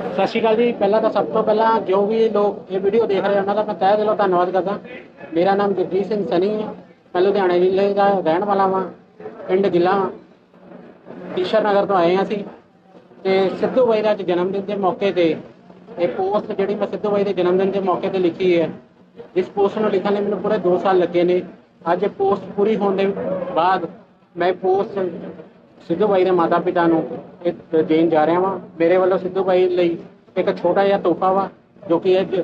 ਸਤਿ ਸ਼੍ਰੀ ਅਕਾਲ ਜੀ। ਪਹਿਲਾਂ ਤਾਂ ਸਭ ਤੋਂ ਪਹਿਲਾਂ ਜੋ ਵੀ ਲੋਕ ਇਹ ਵੀਡੀਓ ਦੇਖ ਰਹੇ ਉਹਨਾਂ ਦਾ ਮੈਂ ਤਹਿ ਦਿਲੋਂ ਧੰਨਵਾਦ ਕਰਦਾ। ਮੇਰਾ ਨਾਮ ਜਗਜੀਤ ਸਿੰਘ ਸਨੀ ਹੈ ਮੈਂ ਲੁਧਿਆਣਾ ਜ਼ਿਲ੍ਹੇ ਦਾ ਰਹਿਣ ਵਾਲਾ ਹਾਂ ਪਿੰਡ ਗਿੱਲਾ ਈਸ਼ਰ ਨਗਰ ਤੋਂ ਆਏ ਹਾਂ ਅਸੀਂ। ਤੇ ਸਿੱਧੂ ਬਾਈ ਦਾ ਅੱਜ ਜਨਮ ਦਿਨ ਦੇ ਮੌਕੇ ਤੇ ਇਹ ਪੋਸਟ ਜਿਹੜੀ ਮੈਂ ਸਿੱਧੂ ਬਾਈ ਦੇ ਜਨਮ ਦਿਨ ਦੇ ਮੌਕੇ ਤੇ ਲਿਖੀ ਹੈ, ਇਸ ਪੋਸਟ ਨੂੰ ਲਿਖਣ ਲਈ ਮੈਨੂੰ ਪੂਰੇ 2 ਸਾਲ ਲੱਗੇ ਨੇ। ਅੱਜ ਇਹ ਪੋਸਟ ਪੂਰੀ ਹੋਣ ਦੇ ਬਾਅਦ ਮੈਂ ਪੋਸਟ ਸਿੱਧੂ ਬਾਈ ਦੇ ਮਾਤਾ ਪਿਤਾ ਨੂੰ ਇਹ ਦੇਣ ਜਾ ਰਿਹਾ ਵਾਂ। ਮੇਰੇ ਵੱਲੋਂ ਸਿੱਧੂ ਬਾਈ ਲਈ ਇੱਕ ਛੋਟਾ ਜਿਹਾ ਤੋਹਫਾ ਵਾ ਜੋ ਕਿ ਇਹ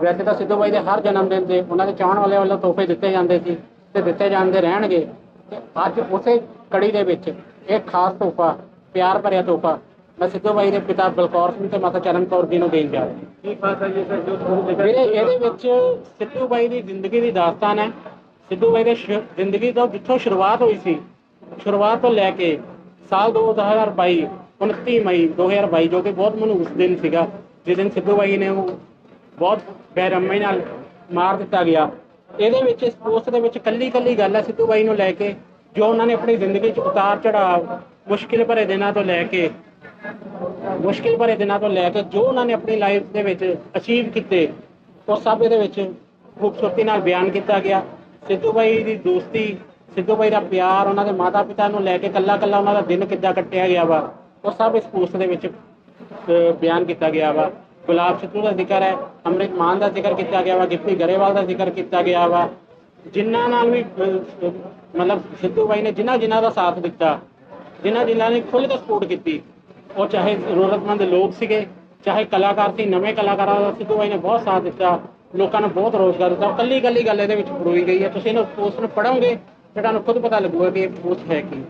ਵੈਸੇ ਤਾਂ ਸਿੱਧੂ ਬਾਈ ਦੇ ਹਰ ਜਨਮ ਦਿਨ ਤੇ ਉਹਨਾਂ ਦੇ ਚਾਹਣ ਵਾਲੇ ਵੱਲੋਂ ਤੋਹਫੇ ਦਿੱਤੇ ਜਾਂਦੇ ਸੀ ਤੇ ਦਿੱਤੇ ਜਾਂਦੇ ਰਹਿਣਗੇ। ਤੇ ਅੱਜ ਉਸੇ ਕੜੀ ਦੇ ਵਿੱਚ ਇਹ ਖਾਸ ਤੋਹਫਾ ਪਿਆਰ ਭਰਿਆ ਤੋਹਫਾ ਮੈਂ ਸਿੱਧੂ ਬਾਈ ਦੇ ਪਿਤਾ ਬਲਕੌਰ ਸਿੰਘ ਤੇ ਮਾਤਾ ਚਰਨ ਕੌਰ ਜੀ ਨੂੰ ਦੇਣ ਜਾ ਰਿਹਾ। ਕੀ ਖਾਸ ਹੈ ਜੀ ਸਰ ਜੋ ਤੁਹਾਨੂੰ ਲਿਖਿਆ ਵੀਰੇ ਇਹਦੇ ਵਿੱਚ ਸਿੱਧੂ ਬਾਈ ਦੀ ਜ਼ਿੰਦਗੀ ਦੀ ਦਾਸਤਾਨ ਹੈ। ਸਿੱਧੂ ਬਾਈ ਦੇ ਜ਼ਿੰਦਗੀ ਤੋਂ ਜਿੱਥੋਂ ਸ਼ੁਰੂਆਤ ਹੋਈ ਸੀ ਸ਼ੁਰੂਆਤ ਤੋਂ ਲੈ ਕੇ ਸਾਲ 2022 29 ਮਈ 2022 ਜੋ ਕਿ ਬਹੁਤ ਮਨਹੂਸ ਦਿਨ ਸੀਗਾ, ਜਿਸ ਦਿਨ ਸਿੱਧੂ ਬਾਈ ਨੇ ਉਹ ਬਹੁਤ ਬੇਰਹਿਮੀ ਨਾਲ ਮਾਰ ਦਿੱਤਾ ਗਿਆ। ਇਹਦੇ ਵਿੱਚ, ਇਸ ਪੋਸਟ ਦੇ ਵਿੱਚ ਕੱਲੀ ਕੱਲੀ ਗੱਲ ਹੈ ਸਿੱਧੂ ਬਾਈ ਨੂੰ ਲੈ ਕੇ, ਜੋ ਉਹਨਾਂ ਨੇ ਆਪਣੀ ਜ਼ਿੰਦਗੀ 'ਚ ਉਤਾਰ ਚੜਾਅ ਮੁਸ਼ਕਿਲ ਭਰੇ ਦਿਨਾਂ ਤੋਂ ਲੈ ਕੇ, ਮੁਸ਼ਕਿਲ ਭਰੇ ਦਿਨਾਂ ਤੋਂ ਲੈ ਕੇ ਜੋ ਉਹਨਾਂ ਨੇ ਆਪਣੀ ਲਾਈਫ ਦੇ ਵਿੱਚ ਅਚੀਵ ਕੀਤੇ, ਉਹ ਸਭ ਇਹਦੇ ਵਿੱਚ ਖੂਬਸੂਰਤੀ ਨਾਲ ਬਿਆਨ ਕੀਤਾ ਗਿਆ। ਸਿੱਧੂ ਬਾਈ ਦੀ ਦੋਸਤੀ ਸਿੱਧੂ ਬਾਈ ਦਾ ਪਿਆਰ ਉਹਨਾਂ ਦੇ ਮਾਤਾ ਪਿਤਾ ਨੂੰ ਲੈ ਕੇ ਕੱਲਾ ਕੱਲਾ ਉਹਨਾਂ ਦਾ ਦਿਨ ਕਿੱਦਾਂ ਕੱਟਿਆ ਗਿਆ ਵਾ, ਉਹ ਸਭ ਇਸ ਪੋਸਟ ਦੇ ਵਿੱਚ ਬਿਆਨ ਕੀਤਾ ਗਿਆ ਵਾ। ਗੁਲਾਬ ਸਿੱਧੂ ਦਾ ਜ਼ਿਕਰ ਹੈ, ਅੰਮ੍ਰਿਤ ਮਾਨ ਦਾ ਜ਼ਿਕਰ ਕੀਤਾ ਗਿਆ ਵਾ, ਗਿੱਪੀ ਗਰੇਵਾਲ ਦਾ ਜ਼ਿਕਰ ਕੀਤਾ ਗਿਆ ਵਾ। ਜਿਨ੍ਹਾਂ ਨਾਲ ਵੀ ਮਤਲਬ ਸਿੱਧੂ ਬਾਈ ਨੇ ਜਿਨ੍ਹਾਂ ਜਿਨ੍ਹਾਂ ਦਾ ਸਾਥ ਦਿੱਤਾ, ਜਿਨ੍ਹਾਂ ਜਿਨ੍ਹਾਂ ਨੇ ਖੁੱਲ੍ਹ ਕੇ ਸਪੋਰਟ ਕੀਤੀ, ਉਹ ਚਾਹੇ ਜ਼ਰੂਰਤਮੰਦ ਲੋਕ ਸੀਗੇ, ਚਾਹੇ ਕਲਾਕਾਰ ਸੀ, ਨਵੇਂ ਕਲਾਕਾਰਾਂ ਦਾ ਸਿੱਧੂ ਬਾਈ ਨੇ ਬਹੁਤ ਸਾਥ ਦਿੱਤਾ, ਲੋਕਾਂ ਨੂੰ ਬਹੁਤ ਰੋਜ਼ਗਾਰ ਦਿੱਤਾ। ਕੱਲੀ ਕੱਲੀ ਗੱਲ ਇਹਦੇ ਵਿੱਚ ਪਰੋਈ ਗਈ ਹੈ। ਤੁਸੀਂ ਇਹਨੂੰ ਪੋਸਟ ਨੂੰ ਪੜੋਗੇ ਤਾਂ ਤੁਹਾਨੂੰ ਖੁਦ ਪਤਾ ਲੱਗੂਗਾ ਕਿ ਇਹ ਪੋਸਟ ਹੈ ਕੀ।